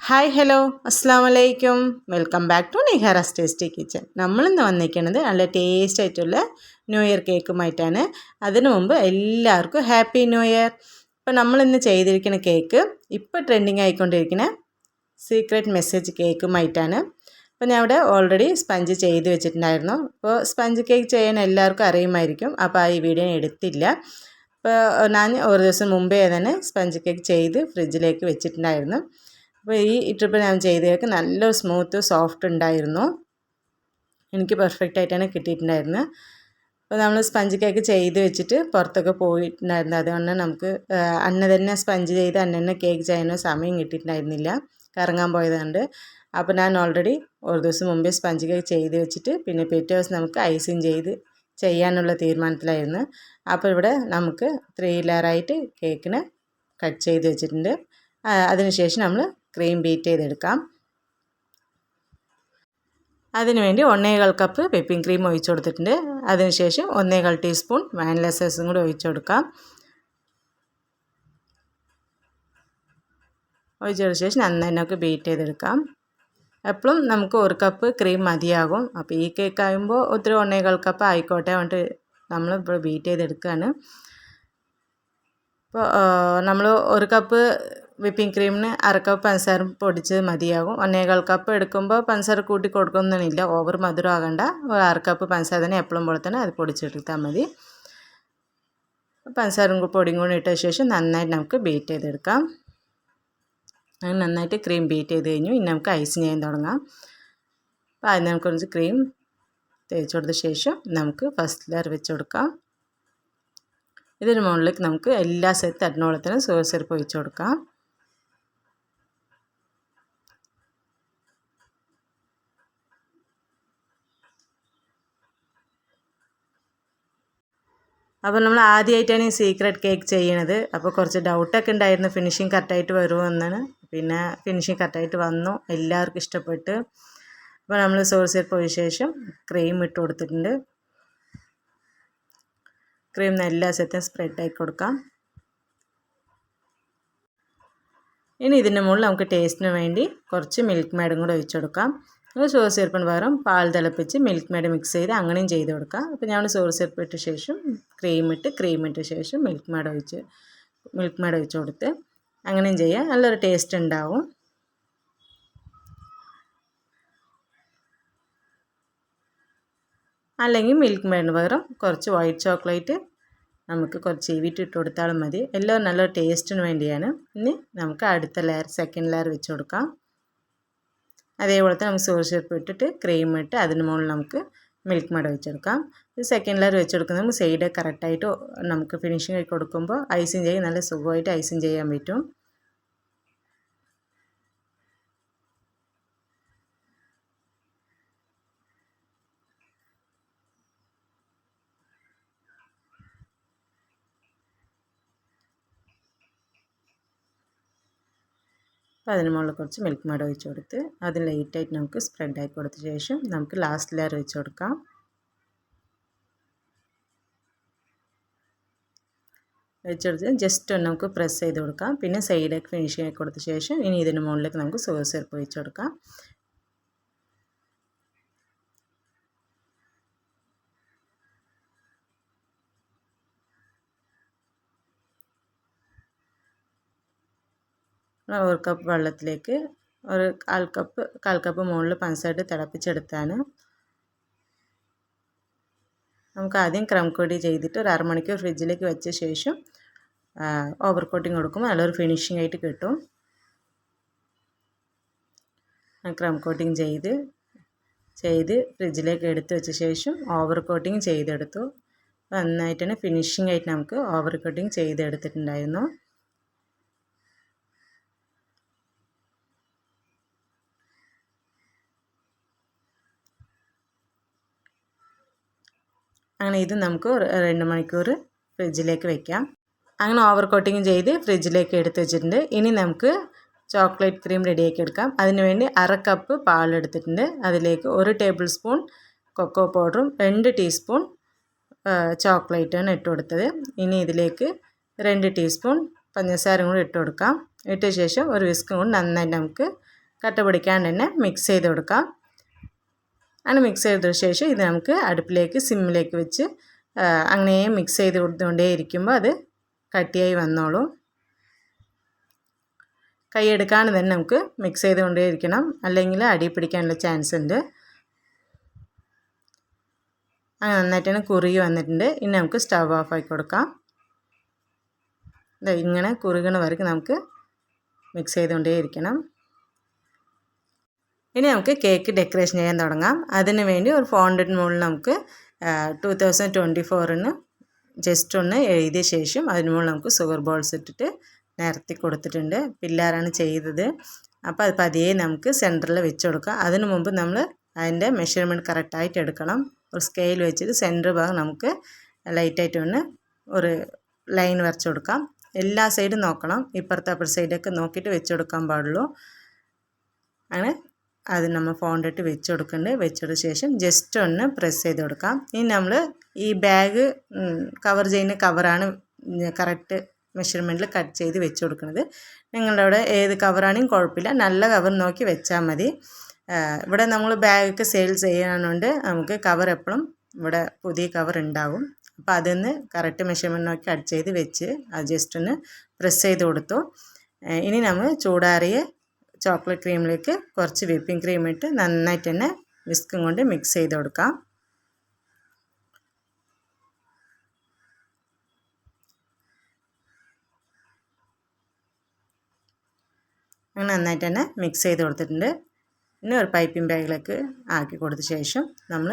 Hi hello അസ്സാം വലൈക്കും welcome back to Nihara's tasty kitchen നമ്മളിന്ന് വന്നിരിക്കുന്നത് നല്ല ടേസ്റ്റ് ആയിട്ടുള്ള ന്യൂ ഇയർ കേക്കുമായിട്ടാണ് അതിനു മുമ്പ് എല്ലാവർക്കും ഹാപ്പി ന്യൂ ഇയർ ഇപ്പോൾ നമ്മളിന്ന് ചെയ്തിരിക്കുന്ന കേക്ക് ഇപ്പോൾ ട്രെൻഡിങ് ആയിക്കൊണ്ടിരിക്കുന്ന സീക്രട്ട് മെസ്സേജ് കേക്കുമായിട്ടാണ് അപ്പോൾ ഞാൻ ഇവിടെ ഓൾറെഡി സ്പഞ്ച് ചെയ്ത് വെച്ചിട്ടുണ്ടായിരുന്നു. അപ്പോൾ സ്പഞ്ച് കേക്ക് ചെയ്യാൻ എല്ലാവർക്കും അറിയുമായിരിക്കും. അപ്പോൾ ആ ഈ വീഡിയോ എടുത്തില്ല. അപ്പോൾ ഞാൻ ഒരു ദിവസം മുമ്പേ തന്നെ സ്പഞ്ച് കേക്ക് ചെയ്ത് ഫ്രിഡ്ജിലേക്ക് വെച്ചിട്ടുണ്ടായിരുന്നു. അപ്പോൾ ഈ ട്രിപ്പ് ഞാൻ ചെയ്തേക്ക് നല്ല സ്മൂത്ത് സോഫ്റ്റ് ഉണ്ടായിരുന്നു. എനിക്ക് പെർഫെക്റ്റ് ആയിട്ടാണ് കിട്ടിയിട്ടുണ്ടായിരുന്നത് അപ്പോൾ നമ്മൾ സ്പഞ്ച് കേക്ക് ചെയ്ത് വെച്ചിട്ട് പുറത്തൊക്കെ പോയിട്ടുണ്ടായിരുന്നു. അതുകൊണ്ട് നമുക്ക് അന്ന തന്നെ സ്പഞ്ച് ചെയ്ത് അന്ന തന്നെ കേക്ക് ചെയ്യാനോ സമയം കിട്ടിയിട്ടുണ്ടായിരുന്നില്ല. കറങ്ങാൻ പോയതുകൊണ്ട്. അപ്പോൾ ഞാൻ ഓൾറെഡി ഒരു ദിവസം മുമ്പേ സ്പഞ്ച് കേക്ക് ചെയ്ത് വെച്ചിട്ട് പിന്നെ പിറ്റേ ദിവസം നമുക്ക് ഐസിങ് ചെയ്ത് ചെയ്യാനുള്ള തീരുമാനത്തിലായിരുന്നു. അപ്പോൾ ഇവിടെ നമുക്ക് ത്രീ ലെയറായിട്ട് കേക്കിന് കട്ട് ചെയ്ത് വെച്ചിട്ടുണ്ട്. അതിനുശേഷം നമ്മൾ ക്രീം ബീറ്റ് ചെയ്തെടുക്കാം. അതിനുവേണ്ടി ഒന്നേകാൽ കപ്പ് വിപ്പിംഗ് ക്രീം ഒഴിച്ചു കൊടുത്തിട്ടുണ്ട്. അതിനുശേഷം ഒന്നേകാൽ ടീസ്പൂൺ വാനില കൂടി ഒഴിച്ചു കൊടുക്കാം. ഒഴിച്ചതിന് ശേഷം നന്നായി നമുക്ക് ബീറ്റ് ചെയ്തെടുക്കാം. എപ്പോഴും നമുക്ക് ഒരു കപ്പ് ക്രീം മതിയാകും. അപ്പോൾ ഈ കേക്ക് ആകുമ്പോൾ ഒത്തിരി ഒന്നേകാൽ കപ്പ് ആയിക്കോട്ടെ നമ്മൾ നമ്മളിപ്പോൾ ബീറ്റ് ചെയ്തെടുക്കുകയാണ് ഇപ്പോൾ നമ്മൾ ഒരു കപ്പ് വിപ്പിംഗ് ക്രീമിന് അര കപ്പ് പഞ്ചസാര പൊടിച്ചത് മതിയാകും. ഒന്നേകാൽ കപ്പ് എടുക്കുമ്പോൾ പഞ്ചസാര കൂട്ടി കൊടുക്കുന്നതിനില്ല ഓവർ മധുരം ആകണ്ട. അര കപ്പ് പഞ്ചസാര തന്നെ എപ്പോഴും പോലെ തന്നെ അത് പൊടിച്ചെടുത്താൽ മതി. പഞ്ചസാരയും പൊടിയും കൂടി ഇട്ട ശേഷം നന്നായിട്ട് നമുക്ക് ബീറ്റ് ചെയ്തെടുക്കാം. അങ്ങനെ നന്നായിട്ട് ക്രീം ബീറ്റ് ചെയ്ത് കഴിഞ്ഞു. ഇനി നമുക്ക് ഐസ് ചെയ്യാൻ തുടങ്ങാം. അപ്പോൾ അതിന് നമുക്ക് കുറച്ച് ക്രീം തേച്ച് കൊടുത്ത ശേഷം നമുക്ക് ഫസ്റ്റ് ലെയർ വെച്ച് കൊടുക്കാം. ഇതിന് മുകളിലേക്ക് നമുക്ക് എല്ലാ സെറ്റ് തട്ടിനോളത്തിനും സുഗർ സിറപ്പ് കൊടുക്കാം. അപ്പോൾ നമ്മൾ ആദ്യമായിട്ടാണ് ഈ സീക്രട്ട് കേക്ക് ചെയ്യണത്. അപ്പോൾ കുറച്ച് ഡൗട്ടൊക്കെ ഉണ്ടായിരുന്നു. ഫിനിഷിങ് കറക്റ്റായിട്ട് വരുമോ എന്നാണ്. പിന്നെ ഫിനിഷിങ് കറക്റ്റായിട്ട് വന്നു. എല്ലാവർക്കും ഇഷ്ടപ്പെട്ട്. അപ്പോൾ നമ്മൾ സോഴ്സിൽ പോയ ശേഷം ക്രീം ഇട്ട് കൊടുത്തിട്ടുണ്ട്. ക്രീം എല്ലാ സെറ്റും സ്പ്രെഡ് ആക്കി കൊടുക്കാം. ഇനി ഇതിന്റെ മുകളിൽ നമുക്ക് ടേസ്റ്റിന് വേണ്ടി കുറച്ച് മിൽക്ക് മേഡും കൂടെ ഒഴിച്ചു കൊടുക്കാം. സോസ് ചേർപ്പിന് പകരം പാൽ തിളപ്പിച്ച് മിൽക്ക് മേഡ് മിക്സ് ചെയ്ത് അങ്ങനെയും ചെയ്ത് കൊടുക്കാം. അപ്പോൾ ഞാൻ സോസ് ഇട്ട ശേഷം ക്രീം ഇട്ട് ക്രീം ഇട്ട ശേഷം മിൽക്ക് മേഡ് ഒഴിച്ച് മിൽക്ക് മേഡ് ഒഴിച്ച് കൊടുത്ത് അങ്ങനെയും ചെയ്യാം. നല്ലൊരു ടേസ്റ്റ് ഉണ്ടാവും. അല്ലെങ്കിൽ മിൽക്ക് മേഡിന് പകരം കുറച്ച് വൈറ്റ് ചോക്ലേറ്റ് നമുക്ക് കുറച്ച് ചീവിട്ട് ഇട്ട് കൊടുത്താലും മതി. എല്ലാം നല്ല ടേസ്റ്റിന് വേണ്ടിയാണ്. ഇനി നമുക്ക് അടുത്ത ലെയർ സെക്കൻഡ് ലെയർ വെച്ച് കൊടുക്കാം. അതേപോലെ തന്നെ നമുക്ക് സോസ് സിറപ്പ് ഇട്ടിട്ട് ക്രീം ഇട്ട് അതിന് മുകളിൽ നമുക്ക് മിൽക്ക് മട വെച്ചെടുക്കാം. ഇത് സെക്കൻഡ് ലെയർ വെച്ചെടുക്കുന്നത് നമുക്ക് സൈഡ് കറക്റ്റായിട്ട് നമുക്ക് ഫിനിഷിംഗ് ആയി കൊടുക്കുമ്പോൾ ഐസിങ് ചെയ്യും നല്ല സുഖമായിട്ട് ഐസിങ് ചെയ്യാൻ പറ്റും. അപ്പോൾ അതിന് മുകളിൽ കുറച്ച് മിൽക്ക് മേഡ് ഒഴിച്ച് കൊടുത്ത് അത് ലൈറ്റായിട്ട് നമുക്ക് സ്പ്രെഡ് ആക്കി കൊടുത്ത ശേഷം നമുക്ക് ലാസ്റ്റ് ലെയർ വെച്ച് കൊടുക്കാം. വെച്ചെടുത്ത് ജസ്റ്റ് ഒന്ന് നമുക്ക് പ്രസ് ചെയ്ത് കൊടുക്കാം. പിന്നെ സൈഡൊക്കെ ഫിനിഷിംഗ് ആക്കി കൊടുത്ത ശേഷം ഇനി ഇതിന് മുകളിലേക്ക് നമുക്ക് സുഗർ സിറപ്പ് ഒഴിച്ച് കൊടുക്കാം. ഒരു കപ്പ് വെള്ളത്തിലേക്ക് ഒരു കാൽ കപ്പ് കാൽ കപ്പ് മുകളിൽ പഞ്ചസാര തിളപ്പിച്ചെടുത്താണ്. നമുക്ക് ആദ്യം ക്രം കോട്ടി ചെയ്തിട്ട് ഒരു അരമണിക്കൂർ ഫ്രിഡ്ജിലേക്ക് വെച്ച ശേഷം ഓവർ കോട്ടിങ് കൊടുക്കുമ്പോൾ നല്ലൊരു ഫിനിഷിംഗ് ആയിട്ട് കിട്ടും. ക്രം കോട്ടിങ് ചെയ്ത് ചെയ്ത് ഫ്രിഡ്ജിലേക്ക് എടുത്ത് വെച്ച ശേഷം ഓവർ കോട്ടിങ് ചെയ്തെടുത്തു. നന്നായിട്ട് തന്നെ ഫിനിഷിംഗ് ആയിട്ട് നമുക്ക് ഓവർ കോട്ടിങ് ചെയ്തെടുത്തിട്ടുണ്ടായിരുന്നു. അങ്ങനെ ഇത് നമുക്ക് രണ്ട് മണിക്കൂർ ഫ്രിഡ്ജിലേക്ക് വെക്കാം. അങ്ങനെ ഓവർ കോട്ടിങ് ചെയ്ത് ഫ്രിഡ്ജിലേക്ക് എടുത്ത് വെച്ചിട്ടുണ്ട്. ഇനി നമുക്ക് ചോക്ലേറ്റ് ക്രീം റെഡിയാക്കി എടുക്കാം. അതിനുവേണ്ടി അര കപ്പ് പാലെടുത്തിട്ടുണ്ട് അതിലേക്ക് ഒരു ടേബിൾ സ്പൂൺ കൊക്കോ പൗഡറും രണ്ട് ടീസ്പൂൺ ചോക്ലേറ്റാണ് ഇട്ട് കൊടുത്തത്. ഇനി ഇതിലേക്ക് രണ്ട് ടീസ്പൂൺ പഞ്ചസാരയും കൂടി ഇട്ട് കൊടുക്കാം. ഇട്ട ശേഷം ഒരു വിസ്കും കൊണ്ട് നന്നായിട്ട് നമുക്ക് കട്ട പിടിക്കാണ്ട് തന്നെ മിക്സ് ചെയ്ത് കൊടുക്കാം. അങ്ങനെ മിക്സ് ചെയ്തതിന് ശേഷം ഇത് നമുക്ക് അടുപ്പിലേക്ക് സിമ്മിലേക്ക് വെച്ച് അങ്ങനെ മിക്സ് ചെയ്ത് കൊടുത്തുകൊണ്ടേ ഇരിക്കുമ്പോൾ അത് കട്ടിയായി വന്നോളും. കൈ തന്നെ നമുക്ക് മിക്സ് ചെയ്തുകൊണ്ടേ ഇരിക്കണം അല്ലെങ്കിൽ അടി പിടിക്കാനുള്ള ചാൻസ് ഉണ്ട്. അങ്ങനെ നന്നായിട്ടാണ് കുറുകി വന്നിട്ടുണ്ട്. ഇനി നമുക്ക് സ്റ്റവ് ഓഫ് ആക്കി കൊടുക്കാം. ഇങ്ങനെ കുറുകണ വരയ്ക്ക് നമുക്ക് മിക്സ് ചെയ്തുകൊണ്ടേ ഇരിക്കണം ഇനി നമുക്ക് കേക്ക് ഡെക്കറേഷൻ ചെയ്യാൻ തുടങ്ങാം. അതിന് വേണ്ടി ഒരു ഹൺഡ്രഡ് മുകളിൽ നമുക്ക് ടു തൗസൻഡ് ട്വന്റി ഫോറിന് ജസ്റ്റ് ഒന്ന് എഴുതിയ ശേഷം അതിന് മുകളിൽ നമുക്ക് സുഗർ ബോൾസ് ഇട്ടിട്ട് നിരത്തി കൊടുത്തിട്ടുണ്ട്. പിള്ളേരാണ് ചെയ്തത്. അപ്പോൾ അത് പതിയെ നമുക്ക് സെന്ററിൽ വെച്ച് കൊടുക്കാം. അതിന് മുമ്പ് നമ്മൾ അതിന്റെ മെഷർമെന്റ് കറക്റ്റായിട്ട് എടുക്കണം. ഒരു സ്കെയിൽ വെച്ചിട്ട് സെന്റർ ഭാഗം നമുക്ക് ലൈറ്റായിട്ട് ഒന്ന് ഒരു ലൈൻ വരച്ച് കൊടുക്കാം. എല്ലാ സൈഡും നോക്കണം. ഇപ്പുറത്തെ അപ്പുറത്തെ സൈഡൊക്കെ നോക്കിയിട്ട് വെച്ച് കൊടുക്കാൻ പാടുള്ളൂ. അങ്ങനെ അത് നമ്മൾ ഫോണ്ടിട്ട് വെച്ച് കൊടുക്കുന്നുണ്ട് വെച്ചതിന് ശേഷം ജസ്റ്റ് ഒന്ന് പ്രസ് ചെയ്ത് കൊടുക്കാം. ഇനി നമ്മൾ ഈ ബാഗ് കവർ ചെയ്യുന്ന കവറാണ് കറക്റ്റ് മെഷർമെന്റിൽ കട്ട് ചെയ്ത് വെച്ച് കൊടുക്കുന്നത് നിങ്ങളുടെ അവിടെ ഏത് കവറാണെങ്കിലും കുഴപ്പമില്ല. നല്ല കവർ നോക്കി വെച്ചാൽ മതി. ഇവിടെ നമ്മൾ ബാഗൊക്കെ സെയിൽ ചെയ്യാനുണ്ട്. നമുക്ക് കവർ എപ്പോഴും ഇവിടെ പുതിയ കവർ ഉണ്ടാവും. അപ്പോൾ അതൊന്ന് കറക്റ്റ് മെഷർമെന്റ് നോക്കി കട്ട് ചെയ്ത് വെച്ച് അത് ജസ്റ്റ് ഒന്ന് പ്രസ് ചെയ്ത് കൊടുത്തു. ഇനി നമ്മൾ ചൂടാറിയ ചോക്ലേറ്റ് ക്രീമിലേക്ക് കുറച്ച് വിപ്പിംഗ് ക്രീം ഇട്ട് നന്നായിട്ട് തന്നെ വിസ്കും കൊണ്ട് മിക്സ് ചെയ്ത് കൊടുക്കാം. അങ്ങനെ നന്നായിട്ട് തന്നെ മിക്സ് ചെയ്ത് കൊടുത്തിട്ടുണ്ട്. ഇനി ഒരു പൈപ്പിംഗ് ബാഗിലേക്ക് ആക്കി കൊടുത്ത ശേഷം നമ്മൾ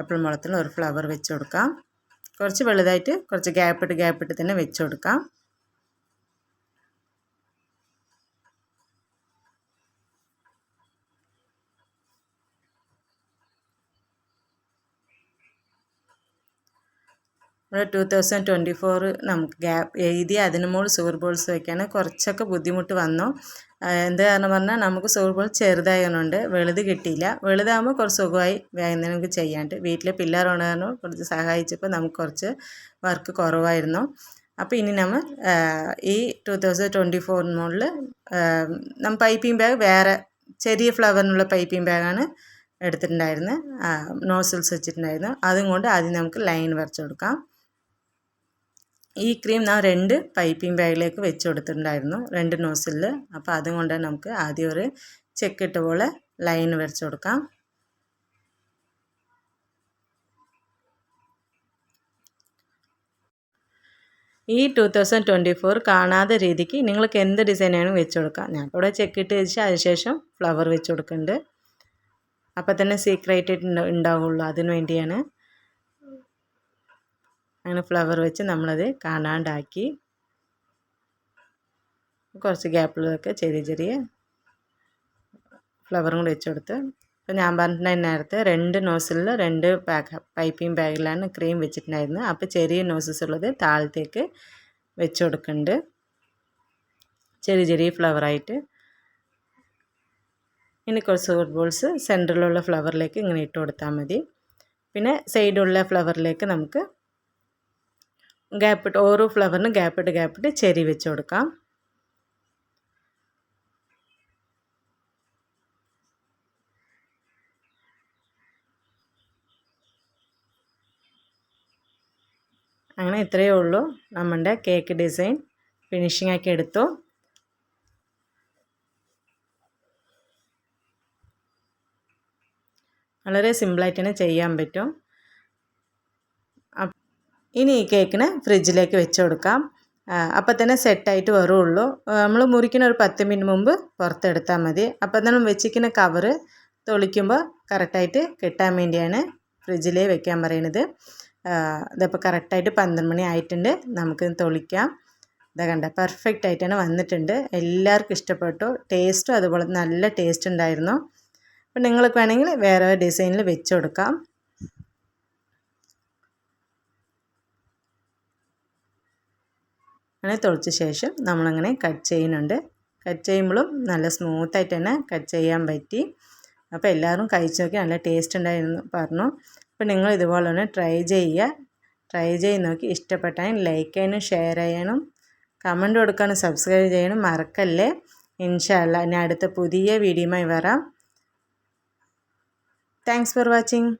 ആപ്പിൾ മുളത്തിൽ ഒരു ഫ്ലവർ വെച്ച് കൊടുക്കാം. കുറച്ച് വലുതായിട്ട് കുറച്ച് ഗ്യാപ്പിട്ട് ഗ്യാപ്പിട്ട് തന്നെ വെച്ച് കൊടുക്കാം. നമ്മുടെ ടു തൗസൻഡ് ട്വന്റി ഫോർ നമുക്ക് ഗ്യാപ്പ് എഴുതി അതിന് മുകളിൽ ഷുഗർ ബോൾസ് വയ്ക്കാൻ കുറച്ചൊക്കെ ബുദ്ധിമുട്ട് വന്നു. എന്ത് കാരണം പറഞ്ഞാൽ നമുക്ക് ഷുഗർ ബോൾ ചെറുതായതുകൊണ്ട് വെളുത് കിട്ടിയില്ല. വെളുതാകുമ്പോൾ കുറച്ച് സുഖമായി വേഗം നമുക്ക് ചെയ്യാണ്ട് വീട്ടിലെ പിള്ളേരുണ്ടായിരുന്നു കുറച്ച് സഹായിച്ചപ്പോൾ നമുക്ക് കുറച്ച് വർക്ക് കുറവായിരുന്നു. അപ്പോൾ ഇനി നമ്മൾ ഈ ടു തൗസൻഡ് ട്വന്റി ഫോറിന് മുകളിൽ നമ്മൾ പൈപ്പിംഗ് ബാഗ് വേറെ ചെറിയ ഫ്ലവറിനുള്ള പൈപ്പിംഗ് ബാഗാണ് എടുത്തിട്ടുണ്ടായിരുന്നത്. നോസിൽസ് വെച്ചിട്ടുണ്ടായിരുന്നു. അതും കൊണ്ട് ആദ്യം നമുക്ക് ലൈൻ വരച്ചു കൊടുക്കാം. ഈ ക്രീം ഞാൻ രണ്ട് പൈപ്പിംഗ് ബാഗിലേക്ക് വെച്ച് കൊടുത്തിട്ടുണ്ടായിരുന്നു. രണ്ട് നോസിലിൽ അപ്പോൾ അതുകൊണ്ട് നമുക്ക് ആദ്യം ഒരു ചെക്കിട്ട പോലെ ലൈൻ വരച്ച് കൊടുക്കാം. ഈ ടു തൗസൻഡ് ട്വന്റി ഫോർ കാണാത്ത രീതിക്ക് നിങ്ങൾക്ക് എന്ത് ഡിസൈനാണ് വെച്ച് കൊടുക്കാം. ഞാൻ ഇവിടെ ചെക്കിട്ട് വെച്ച് അതിനുശേഷം ഫ്ലവർ വെച്ച് കൊടുക്കുന്നുണ്ട്. അപ്പോൾ തന്നെ സീക്രട്ട് ഉണ്ടാവുള്ളൂ അതിന് വേണ്ടിയാണ് അങ്ങനെ ഫ്ലവർ വെച്ച് നമ്മളത് കാണാണ്ടാക്കി കുറച്ച് ഗ്യാപ്പിലൊക്കെ ചെറിയ ചെറിയ ഫ്ലവറും കൂടി വെച്ച് കൊടുത്ത് അപ്പോൾ ഞാൻ പറഞ്ഞിട്ടുണ്ടായി നേരത്തെ രണ്ട് നോസിലിൽ രണ്ട് പാക്ക് പൈപ്പിംഗ് ബാഗിലാണ് ക്രീം വെച്ചിട്ടുണ്ടായിരുന്നത്. അപ്പോൾ ചെറിയ നോസസ് ഉള്ളത് താഴത്തേക്ക് വെച്ച് കൊടുക്കുന്നുണ്ട് ചെറിയ ചെറിയ ഫ്ലവറായിട്ട് ഇനി കുറച്ച് ഫുട്ബോൾസ് ബോൾസ് സെന്ററിലുള്ള ഫ്ലവറിലേക്ക് ഇങ്ങനെ ഇട്ട് കൊടുത്താൽ മതി. പിന്നെ സൈഡുള്ള ഫ്ലവറിലേക്ക് നമുക്ക് ഗ്യാപ്പിട്ട് ഓരോ ഫ്ലവറിനും ഗ്യാപ്പിട്ട് ഗ്യാപ്പിട്ട് ചെരി വെച്ച് കൊടുക്കാം. അങ്ങനെ ഇത്രയേ ഉള്ളൂ നമ്മുടെ കേക്ക് ഡിസൈൻ ഫിനിഷിംഗ് ആക്കി എടുത്തു. വളരെ സിമ്പിളായിട്ട് തന്നെ ചെയ്യാൻ പറ്റും. ഇനി ഈ കേക്കിന് ഫ്രിഡ്ജിലേക്ക് വെച്ച് കൊടുക്കാം. അപ്പം തന്നെ സെറ്റായിട്ട് വരുള്ളൂ. നമ്മൾ മുറിക്കുന്ന ഒരു പത്ത് മിനിറ്റ് മുമ്പ് പുറത്തെടുത്താൽ മതി. അപ്പം തന്നെ വെച്ചിരിക്കുന്ന കവറ് തൊളിക്കുമ്പോൾ കറക്റ്റായിട്ട് കിട്ടാൻ വേണ്ടിയാണ് ഫ്രിഡ്ജിലേ വെക്കാൻ പറയുന്നത്. ഇതിപ്പോൾ കറക്റ്റായിട്ട് പന്ത്രണ്ട് മണി ആയിട്ടുണ്ട്. നമുക്ക് തൊളിക്കാം. ഇതാ കണ്ട പെർഫെക്റ്റ് ആയിട്ടാണ് വന്നിട്ടുണ്ട്. എല്ലാവർക്കും ഇഷ്ടപ്പെട്ടു. ടേസ്റ്റും അതുപോലെ നല്ല ടേസ്റ്റ് ഉണ്ടായിരുന്നു. അപ്പം നിങ്ങൾക്ക് വേണമെങ്കിൽ വേറെ ഡിസൈനിൽ വെച്ച് കൊടുക്കാം. അങ്ങനെ തുളച്ച ശേഷം നമ്മളങ്ങനെ കട്ട് ചെയ്യുന്നുണ്ട്. കട്ട് ചെയ്യുമ്പോഴും നല്ല സ്മൂത്തായിട്ട് തന്നെ കട്ട് ചെയ്യാൻ പറ്റി. അപ്പോൾ എല്ലാവരും കഴിച്ച് നോക്കി നല്ല ടേസ്റ്റ് ഉണ്ടായിരുന്നു പറഞ്ഞു. അപ്പോൾ നിങ്ങൾ ഇതുപോലെ തന്നെ ട്രൈ ചെയ്യുക. ട്രൈ ചെയ്ത് നോക്കി ഇഷ്ടപ്പെട്ടാൽ ലൈക്ക് ചെയ്യാനും ഷെയർ ചെയ്യണം കമന്റ് കൊടുക്കാനും സബ്സ്ക്രൈബ് ചെയ്യണം മറക്കല്ലേ. ഇൻഷാല്ല ഇനി അടുത്ത പുതിയ വീഡിയോയുമായി വരാം. Thanks for watching